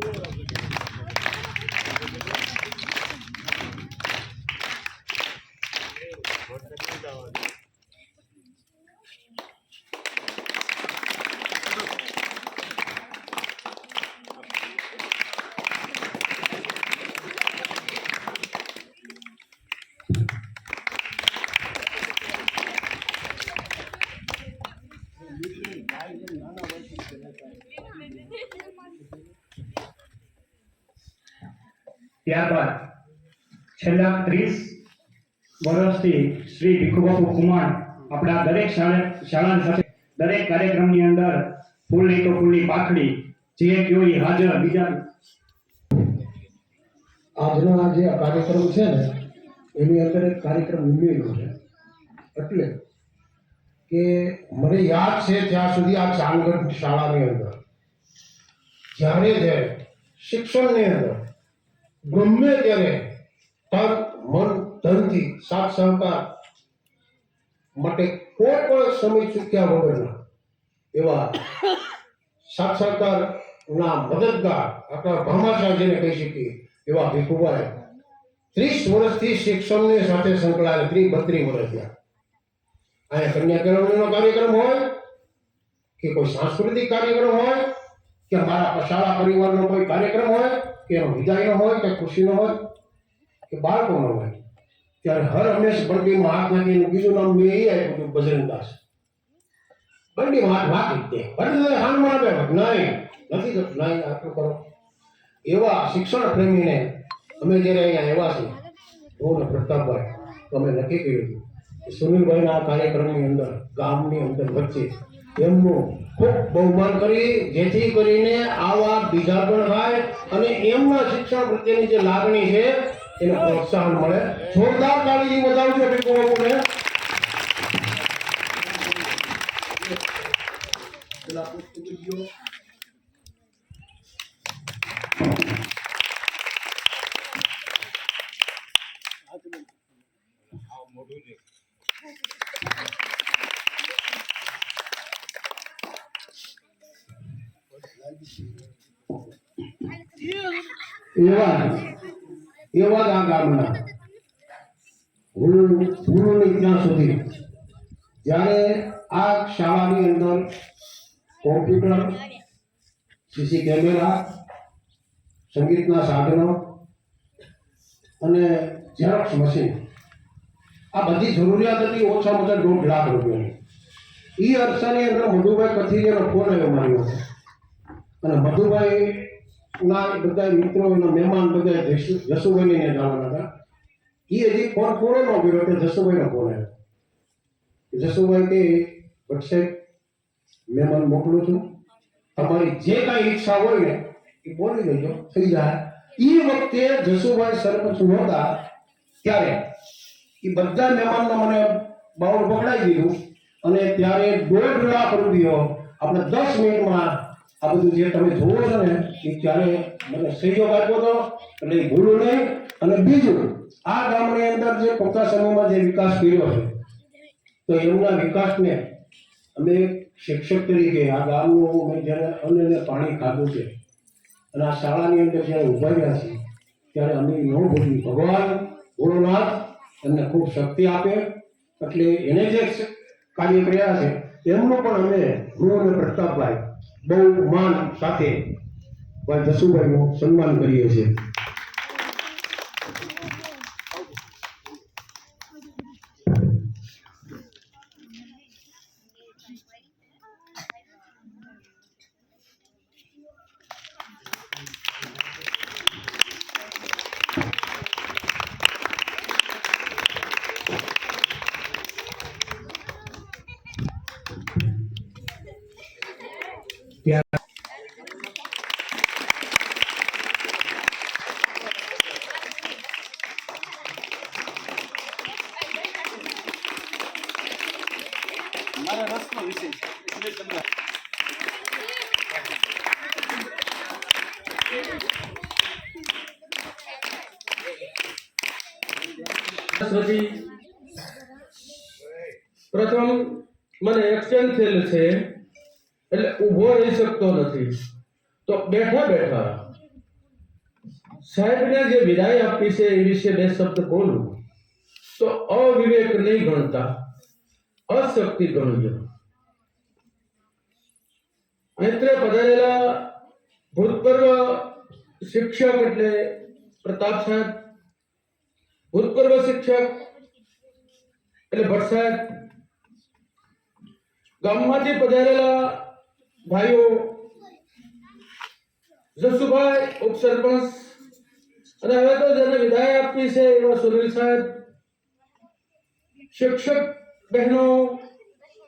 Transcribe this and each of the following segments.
door. ત્યારબાદ છેલ્લા ત્રીસ વર્ષથી શ્રી ભીખુબાપુ કુમાર આપણા દરેક શાળા શાળાની સાથે દરેક કાર્યક્રમની અંદર ફૂલની તો ફૂલની પાખડી જે કયો એ હાજર બીજા આજનો આ જે કાર્યક્રમ છે ને એની અંદર એક કાર્યક્રમ ઉમેર્યો છે. એટલે કે મને યાદ છે ત્યાં સુધી આ ચાંદગઢ શાળાની અંદર. જ્યારે જ્યારે શિક્ષણની અંદર ગમે ત્યારે તન, મન, ધનથી સાથ સહકાર માટે કોઈ પણ સમય ચૂક્યા વગરના એવા સાથ સહકારના મદદગાર આપણા ભામાશાહ જેને કહી શકીએ એવા ભીખુભાઈ ત્રીસ વર્ષથી શિક્ષણને સાથે સંકળાયેલ ત્રીસ બત્રીસ વર્ષ થયા. અહીંયા કન્યા કેળવણીનો કાર્યક્રમ હોય કે કોઈ સાંસ્કૃતિક કાર્યક્રમ હોય કે મારા શાળા પરિવારનો કોઈ કાર્યક્રમ હોય, કે એનો વિદાયનો હોય, કે ખુશીનો હોય, કે બાળકોનો હોય, ત્યારે હર હંમેશ બંડીમાં હાથ એનું બીજું નામ મેં એ આપ્યું હતું, બજરંગદાસ. બંડીમાં હાથ નાખી દે બંડી હાનમાં આપે નહીં, નથી થતું. નહીં, આટલું કરો. એવા શિક્ષણ પ્રેમીને અમે જ્યારે અહીંયા આવ્યા છીએ હું ને પ્રતાપભાઈ અમે નક્કી કર્યું હતું સુનિલભાઈના કાર્યક્રમની અંદર, ગામની અંદર વચ્ચે એમનું ખૂબ બહુમાન કરી, જેથી કરીને આવા બીજા પણ થાય અને એમના શિક્ષણ પ્રત્યેની જે લાગણી છે, એને પ્રોત્સાહન મળે. જોરદાર તાળીથી બતાવજો ભીખુ બાપુને. એવા એવા આ ગામના. હું પૂરું ત્યાં સુધી? જ્યારે આ શાળાની અંદર કોમ્પ્યુટર, સીસી કેમેરા, સંગીતના સાધનો અને ઝેરોક્સ મશીન, આ બધી જરૂરિયાત હતી, ઓછામાં ઓછા દોઢ લાખ રૂપિયાની. એ અરસાની અંદર મધુભાઈ કથિરીયાનો ફોન આવ્યો મારી અને મધુભાઈ ના બધા મિત્રો, એના મહેમાન બધા જસુ- જસુભાઈને જવાના હતા. એ હજી ફોન પૂરો ન કર્યો એટલે જસુભાઈનો ફોન આવ્યો. જસુભાઈ કે વટસાહેબ મહેમાન મોકલું છું. તમારી જે કાંઈ ઈચ્છા હોય ને, એ બોલી દેજો, થઈ જાય. એ વખતે જસુભાઈ સરપંચ નહોતા ત્યારે. એ બધા મહેમાનને મને બાઉલ પકડાઈ દીધું. અને ત્યારે દોઢ લાખ રૂપિયો આપણે દસ મિનિટમાં આ બધું જે તમે જોવો છો ને, એ ત્યારે મને સહયોગ આપ્યો હતો એટલે ભૂલું નહીં, અને બીજું, આ ગામની અંદર જે પોતા સમયમાં જે વિકાસ કર્યો છે, તો એમના વિકાસને અમે શિક્ષક તરીકે આ ગામનું મેં જ્યારે અમને પાણી ખાધું છે, અને આ શાળાની અંદર જ્યારે ઊભા રહ્યા છીએ, ત્યારે અમે ન ભૂલી ભગવાન ભોળોનાથ એમને ખૂબ શક્તિ આપે, એટલે એને જે કાર્ય કર્યા છે, એમનું પણ અમે હું અને પ્રતાપભાઈ બહુ માન સાથે ભાઈ જસુભાઈનું સન્માન કરીએ છીએ મારા રસનો વિષય છે એટલે તમને સુધી પ્રથમ મને એક્સચેન્જ થયેલ છે, એટલે ઊભો રહી શકતો નથી. તો બેઠા બેઠા સાહેબને જે વિદાય આપી છે એ વિશે બે શબ્દ બોલું. તો અવિવેક નહીં ગણતા, અશક્તિ ગણજો મિત્ર પધારેલા ભૂતપૂર્વ શિક્ષક એટલે પ્રતાપ સાહેબ. ભૂતપૂર્વ શિક્ષક એટલે ભટ્ટ સાહેબ. ગામમાંથી પધારેલા ભાઈઓ, જસુભાઈ ઉપસરપંચ, અને હવે તો જેને વિદાય આપવી છે એવા સુનિલ સાહેબ, શિક્ષક બહેનો,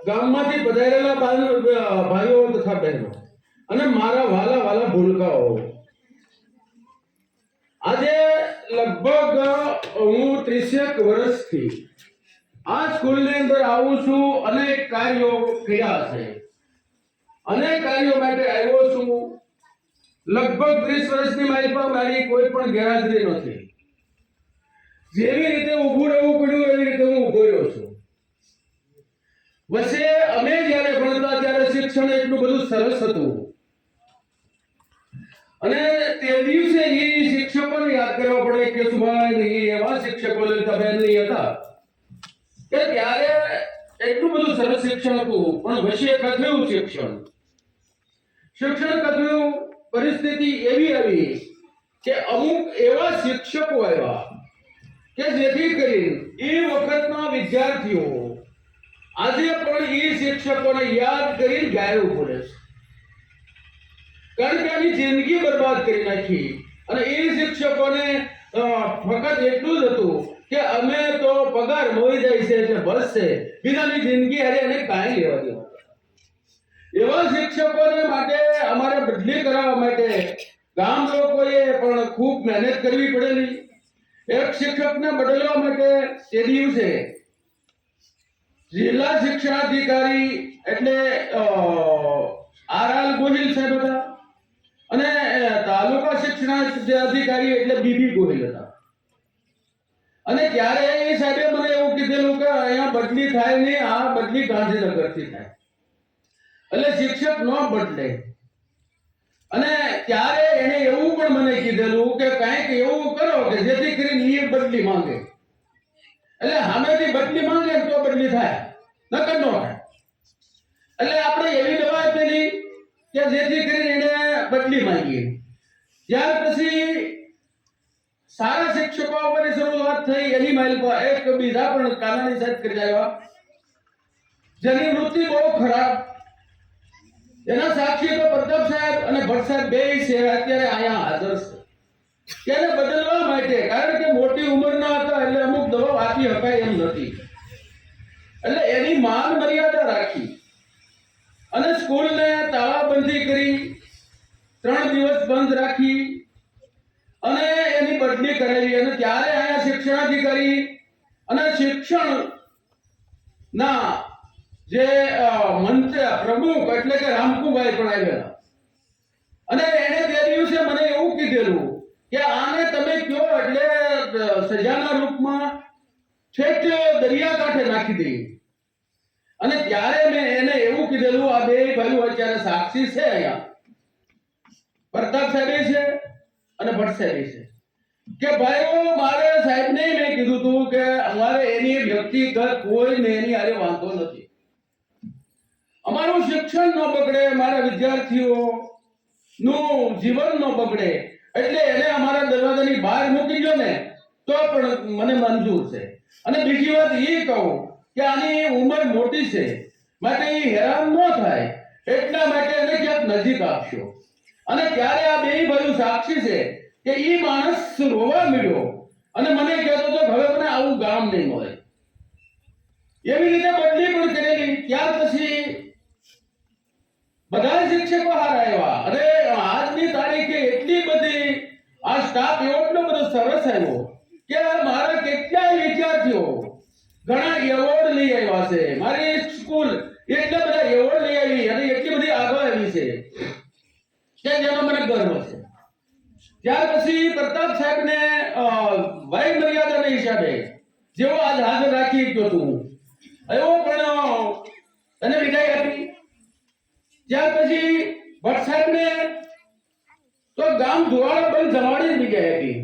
ગામમાંથી પધારેલા ભાઈઓ તથા બહેનો, અને મારા વાલા વાલા ભૂલકાઓ. આજે લગભગ હું ત્રીસેક વર્ષથી આ સ્કૂલની અંદર આવું છું, અનેક કાર્યો કર્યા છે. અનેક કાર્યો માટે આવ્યો છું. લગભગ ત્રીસ વર્ષની પાસે મારી કોઈ પણ ગેરહાજરી નથી. જેવી રીતે ઊભું રહેવું પડ્યું, એવી રીતે હું ઊભો રહ્યો છું. વચ્ચે અમે જ્યારે ભણતા ત્યારે શિક્ષણ એટલું બધું સરસ હતું. અને તે દિવસે એ શિક્ષકોને યાદ કરવા પડે કે, સુભાઈ એવા શિક્ષકો લલિતાબેન નહીં હતા. કે ત્યારે એટલું બધું સરસ શિક્ષણ હતું, પણ વચ્ચે કથ્યું શિક્ષણ. શિક્ષણ કથ્યું પરિસ્થિતિ એવી આવી કે અમુક એવા શિક્ષકો આવ્યા કે જેથી કરી એ વખતના વિદ્યાર્થીઓ આજે પણ એ શિક્ષકોને યાદ કરી ગાયું પડે છે. કારણ કે આની જિંદગી બરબાદ કરી નાખી અને એ શિક્ષકોને ફક્ત એટલું જ હતું કે અમે તો પગાર મોઈ જાય છે, એટલે બસ છે. બીજાની જિંદગી હારે એને કાંઈ લેવા દેવા એવા શિક્ષકોને માટે અમારે બદલી કરાવવા માટે ગામ લોકોએ પણ ખૂબ મહેનત કરવી પડેલી. એક શિક્ષકને બદલવા માટે તે દિવસે જિલ્લા શિક્ષણાધિકારી એટલે આરઆલ આર ગોહિલ સાહેબ હતા. અને તાલુકા શિક્ષણાધિકારી એટલે બીબી ગોહિલ હતા. અને ત્યારે એ સાહેબે મને એવું કીધેલું કે અહીંયા બદલી થાય નહીં, આ બદલી ગાંધીનગરથી થાય. એટલે શિક્ષક ન બદલે. અને ત્યારે એને એવું પણ મને કીધેલું કે કાંઈક એવું કરો કે જેથી કરીને એ બદલી માંગે. એટલે સામેથી બદલી માંગે તો બદલી થાય. નકર ન થાય. એટલે આપણે એવી દવા આપેલી કે જેથી કરીને એને બદલી માંગીએ ત્યાર પછી સારા શિક્ષકો ઉપરની શરૂઆત થઈ એની માઇલ એક બીજા પણ કાનાની સાહેબ કરી આવ્યા. જેની વૃત્તિ બહુ ખરાબ. એના સાક્ષી તો પ્રતાપ સાહેબ અને ભટ્ટ સાહેબ બે છે અત્યારે અહીંયા હાજર છે. તેને બદલવા માટે, કારણ કે મોટી ઉંમરના હતા એટલે અમુક દવા વાંચી શકાય એમ નથી. એટલે એની માન મર્યાદા રાખી અને સ્કૂલને તાળાબંધી કરી, ત્રણ દિવસ બંધ રાખી બદલી કરેલી અને ત્યારે અહીંયા શિક્ષણાધિકારી અને શિક્ષણ ના જે મંત્ર, પ્રમુખ એટલે કે રામકુભાઈ પણ આવેલા અને એને તે દિવસે મને એવું કીધેલું કે આને તમે કયો એટલે સજાના રૂપમાં છેક દરિયા કાંઠે નાખી દઈએ. અને ત્યારે મેં એને એવું કીધેલું, આ બે ભાઈઓ અત્યારે સાક્ષી છે અહીંયા. પ્રતાપ સાહેબે છે અને ભટ્ટ સાહેબે છે. કે ભાઈઓ મારે સાહેબને મેં કીધું હતું કે અમારે એની વ્યક્તિગત કોઈ ને એની આરે વાંધો નથી. અમારું શિક્ષણ ન બગડે, મારા વિદ્યાર્થીઓ નું જીવન ન બગડે, એટલે એને અમારા દરવાજાની બહાર મૂકી દો ને, તો પણ મને મંજૂર છે. અને બીજી વાત એ કહું કે આની ઉંમર મોટી છે. માટે એ હેરાન ન થાય. એટલા માટે એને ક્યાંક નજીક આપશો. અને ત્યારે આ બે ભાઈઓ સાક્ષી છે કે એ માણસ રોવા મળ્યો અને મને કહેતો હતો હવે મને આવું ગામ નહીં મળે. એવી રીતે બદલી પણ કરેલી. ત્યાર પછી બધા શિક્ષકો હારા આવ્યા અને આજની તારીખે એટલી બધી આ સ્ટાફ એટલો બધો સરસ આવ્યો કે મારા કેટલાય વિદ્યાર્થીઓ ઘણા એવોર્ડ લઈ આવ્યા છે. મારી સ્કૂલ એટલા બધા એવોર્ડ લઈ આવી અને એટલી બધી આગળ આવી છે કે જેનો મને ગર્વ છે. ત્યાર પછી પ્રતાપ સાહેબને વય મર્યાદાના હિસાબે જેવો આજ હાજર રાખી ગયો છું, એવો પણ તને વિદાય આપી. ત્યાર પછી ભટ્ટ સાહેબને તો ગામ ધોવાળા પણ જમાડી ગયા હતી.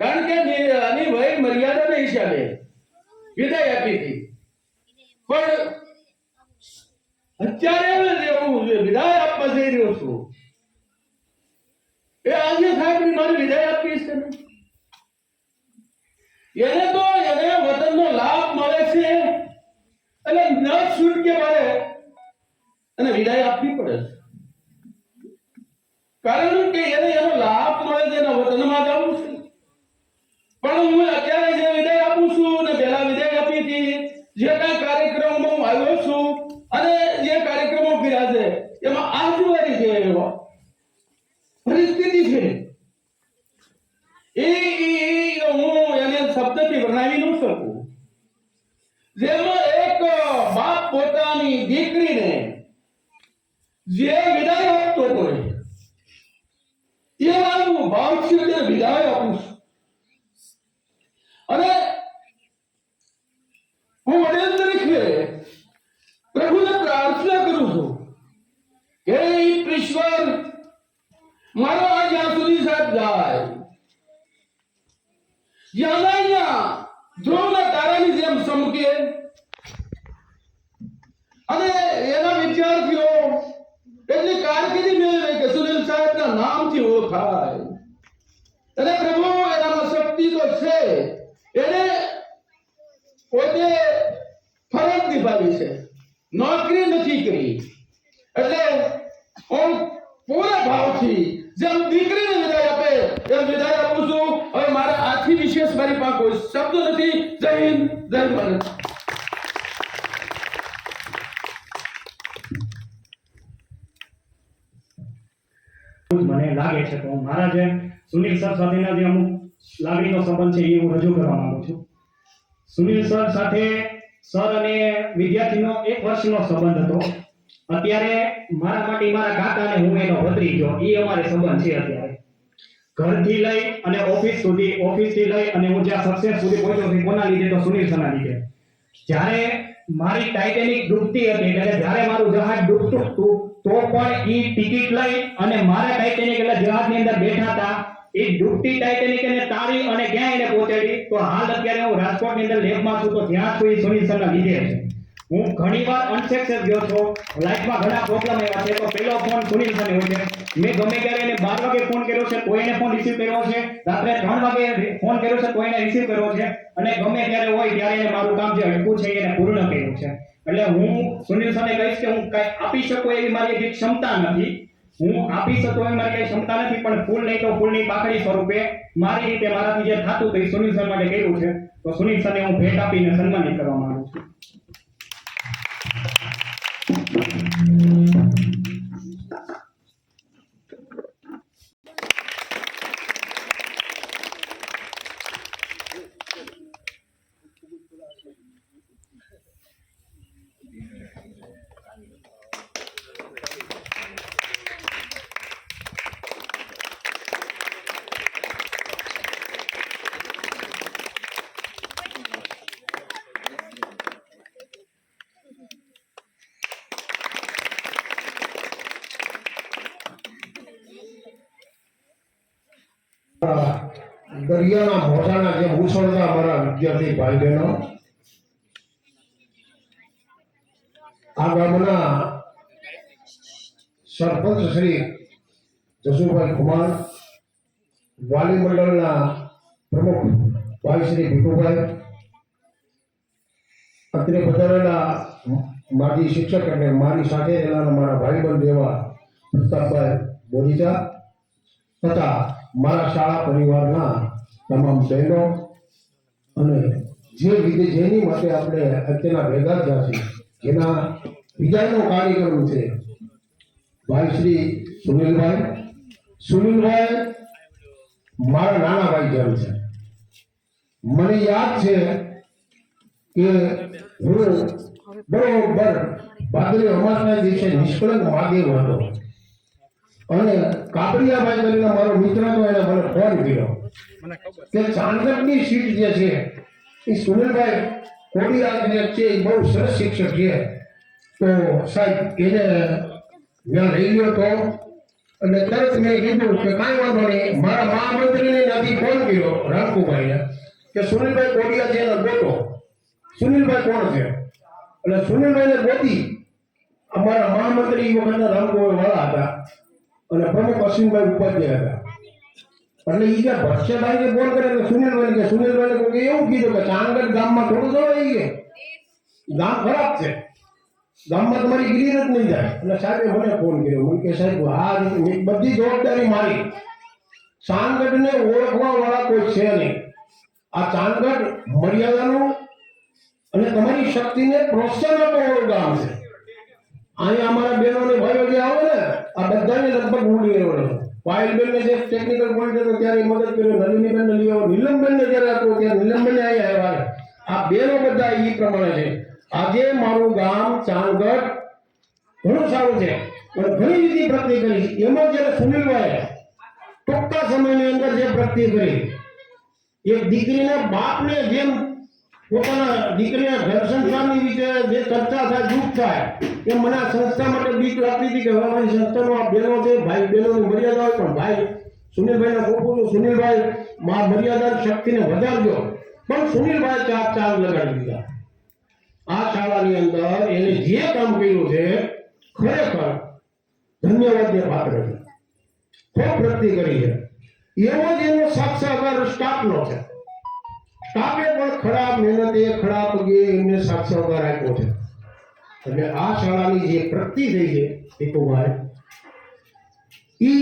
કારણ કે આની વય મર્યાદાના હિસાબે વિદાય આપી હતી. પણ અત્યારે હું વિદાય આપવા જઈ રહ્યો છું. એ આજે સાહેબ મારી વિદાય આપી છે. એને તો, એને વતનનો ન છૂટકે મારે અને વિદાય આપવી પડે છે. કારણ કે એને એનો લાભ મળે છે, એના વતનમાં જવું છે. પણ હું અત્યારે જે વિદાય આપું છું ને પહેલા વિદાય આપી હતી, જે કાંઈ કાર્યક્રમમાં હું આવ્યો છું અને જે કાર્યક્રમો કર્યા છે, એમાં આજુબાજુ છે એવા પરિસ્થિતિ એ, એ- એ હું એને શબ્દથી વર્ણવી ન શકું. જેમાં એક બાપ પોતાની દીકરીને જે વિદાય આપતો હોય એવા હું ભાવથી તેને વિદાય આપું છું. અને હું વડીલ તરીકે પ્રભુને પ્રાર્થના કરું છું હે ઈશ્વર મારો આ જ્યાં સુધી સાથ જાય જ્યાં ધ્રુવના તારાની જેમ સમકે. અને એના વિદ્યાર્થીઓ એટલી કારકિર્દી મેળવે કે સુનિલ સાહેબના નામથી ઓળખાય. અને પ્રભુ, એનામાં શક્તિ તો છે. એને પોતે ફરજ નિભાવી છે. નોકરી નથી કરી. એટલે હું પૂરા ભાવથી, જેમ દીકરીને વિદાય આપે, એમ વિદાય આપું છું. આથી વિશેષ મારી પાસે કોઈ શબ્દ નથી. જય હિન્દ, જય ભારત. મને લાગે છે તો મારા જે સુનિલ સર સાથેના જે અમુક લાગણીનો સંબંધ છે એ હું રજૂ કરવા માંગુ છું. સુનિલ સર સાથે સર અને વિદ્યાર્થીનો એક વર્ષનો સંબંધ હતો. અત્યારે મારા માટે મારા કાકા અને હું એનો ગયો એ અમારે સંબંધ છે અત્યારે. ઘરથી લઈ અને ઓફિસ સુધી ઓફિસથી લઈ અને હું જ્યાં સક્સેસ સુધી પહોંચ્યો છું કોના લીધે તો સુનિલ સરના લીધે. જ્યારે મારી ટાઇટેનિક ડૂબતી હતી, એટલે જ્યારે મારું જહાજ ડૂબતું હતું, તો પણ એ ટિકિટ લઈ અને મારા ટાઇટેનિક એટલે જહાજની અંદર બેઠા હતા. એ ડૂબતી ટાઇટેનિક એને તારી અને ક્યાં એને પહોંચાડી, તો હાલ અત્યારે હું રાજકોટની અંદર લેબમાં છું, તો ત્યાં સુધી સુનિલ સરના લીધે છે. હું ઘણીવાર અનસેક્સેસ ગયો છો. લાઈફમાં ઘણા પ્રોબ્લેમ આવ્યા છે. તો પહેલો ફોન સુનિલ સરને હોય છે. મેં ગમે ત્યારે એને બાર વાગે ફોન કર્યો છે. કોઈને ફોન રિસીવ કર્યો છે. રાત્રે ત્રણ વાગે ફોન કર્યો છે. કોઈને રિસીવ કર્યો છે. અને ગમે ત્યારે હોય ત્યારે એને મારું કામ જે અટકું છે એને પૂર્ણ કર્યું છે. એટલે હું સુનિલ સરને કહીશ કે હું કાંઈ આપી શકું એવી મારી જે ક્ષમતા નથી. હું આપી શકું એવી મારી કઈ ક્ષમતા નથી, પણ ફૂલ નહીં તો ફૂલની પાકડી સ્વરૂપે મારી રીતે મારાથી જે થતું તે સુનિલ સર માટે કર્યું છે. તો સુનિલ સરને હું ભેટ આપીને સન્માનિત કરવા માંગુ છું. દરિયાના મોઢાના જેમ ઉછળતા મારા વિદ્યાર્થી ભાઈ બહેનો આ ગામના સરપંચ શ્રી જસુભાઈ કુમાર, વાલી મંડળના પ્રમુખ ભાઈ શ્રી ભીખુભાઈ, અત્રે પધારેલા માજી શિક્ષક અને મારી સાથે રહેલા મારા ભાઈબંધ એવા પ્રતાપભાઈ બોરીચા તથા મારા શાળા પરિવારના તમામ બહેનો અને જે વિધિ જેની માટે આપણે અત્યારના ભેગા થયા છે, એના વિદાયનો કાર્યક્રમ છે. ભાઈ શ્રી સુનિલભાઈ. સુનિલભાઈ, મારા નાના ભાઈ જેમ છે. મને યાદ છે કે હું બરોબર ભાદરી અમાસના દિવસે નિષ્કળંક વાગે હતો. અને કાપડિયાભાઈ કરીને મારો મિત્ર તો એને મને ફોન કર્યો કે ચાંદગઢની સીટ જે છે એ સુનિલભાઈ કોડિયાર જે છે એ બહુ સરસ શિક્ષક છે. તો સાહેબ એને ત્યાં લઈ લ્યો તો અને તરત મેં કીધું કે કાંઈ વાંધો નહીં મારા મહામંત્રીને ત્યાંથી ફોન કર્યો રામકુભાઈને કે સુનિલભાઈ કોડિયા છે એનો ગોતો સુનિલભાઈ કોણ છે? એટલે સુનિલભાઈને ગોતી. અમારા મહામંત્રી વખતના રામકુભાઈ વાળા હતા. અને પ્રમુખ અશ્વિનભાઈ ઉપાધ્યાય હતા. એટલે ઈ કે ભરસેભાઈને ફોન કરે તો સુનિલભાઈ કે, સુનિલભાઈને કોઈ એવું કીધું કે ચાંગડ ગામમાં થોડું જવાય એ કે. ગામ ખરાબ છે. ગામમાં તમારી ગીરી જ નહીં જાય. એટલે સાહેબે મને ફોન કર્યો. મને કે સાહેબ, હા બધી જવાબદારી મારી. ચાંદગઢને ઓળખવા વાળા કોઈ છે નહીં. આ ચાંદગઢ મર્યાદાનું અને તમારી શક્તિને પ્રોત્સાહન આપવા ગામ છે. અહીંયા અમારા બહેનો અને ભાઈઓ જે આવે ને. આ બધાને લગભગ હું લઈ આવ્યો છું. પાયલબેનને જે ટેકનિકલ પોઈન્ટ હતો ત્યારે મદદ કર્યો, નલિનીબેનને લઈ આવ્યો, નીલમબેનને જ્યારે આપ્યો, ત્યારે નીલમબેનને અહીંયા આવ્યા આ બેનો બધા એ પ્રમાણે છે. આજે મારું ગામ ચાંદગઢ ઘણું સારું છે. પણ ઘણી બધી પ્રગતિ કરી એમાં જ્યારે સુનિલભાઈ ટૂંકા સમયની અંદર જે પ્રગતિ કરી એક દીકરીના બાપને જેમ પોતાના દીકરીના ઘર સંસારની વિશે જે ચર્ચા થાય, દુઃખ થાય કે મને આ સંસ્થા માટે બીક લાગતી હતી કે હવે મારી સંસ્થાનો આ બહેનો છે, ભાઈ બહેનોની મર્યાદા હોય પણ ભાઈ સુનિલભાઈને ખોખું છું સુનિલભાઈ મા મર્યાદા શક્તિને વધારજો. પણ સુનિલભાઈ ચાર ચાર લગાડી દીધા. આ શાળાની અંદર એને જે કામ કર્યું છે, ખરેખર ધન્યવાદને પાત્ર છે. ખૂબ પ્રગતિ કરી છે. એવો જ એનો સાક્ષાત્કાર સ્ટાફનો છે. સ્ટાફે પણ ખરાબ મહેનતે ખરા પગે એમને સાક્ષાત્કાર આપ્યો છે. અને આ શાળાની જે પ્રગતિ થઈ છે દીપુભાઈ એ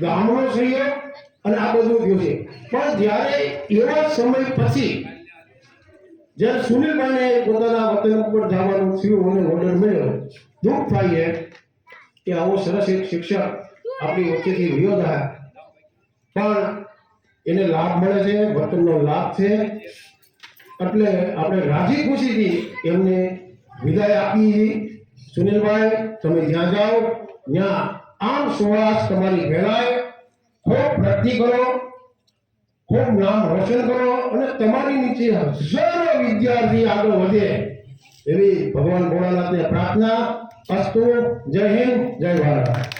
ગામડો સહયોગ અને આ બધું થયું છે. પણ જ્યારે એવા સમય પછી, જ્યારે સુનિલભાઈને પોતાના વતન ઉપર જવાનું થયું અને ઓર્ડર મળ્યો, દુઃખ થાય છે કે આવો સરસ એક શિક્ષક આપણી વચ્ચેથી વિયો થાય પણ એને લાભ મળે છે, વતનનો લાભ છે. એટલે આપણે રાજી ખુશીથી એમને વિદાય આપી સુનિલભાઈ, તમે જ્યાં જાઓ, ત્યાં આમ સુવાસ તમારી ફેલાય. ખૂબ પ્રગતિ કરો, ખૂબ નામ રોશન કરો અને તમારી નીચે હજારો વિદ્યાર્થી આગળ વધે એવી ભગવાન ભોળાનાથને પ્રાર્થના. અસ્તુ, જય હિન્દ, જય ભારત.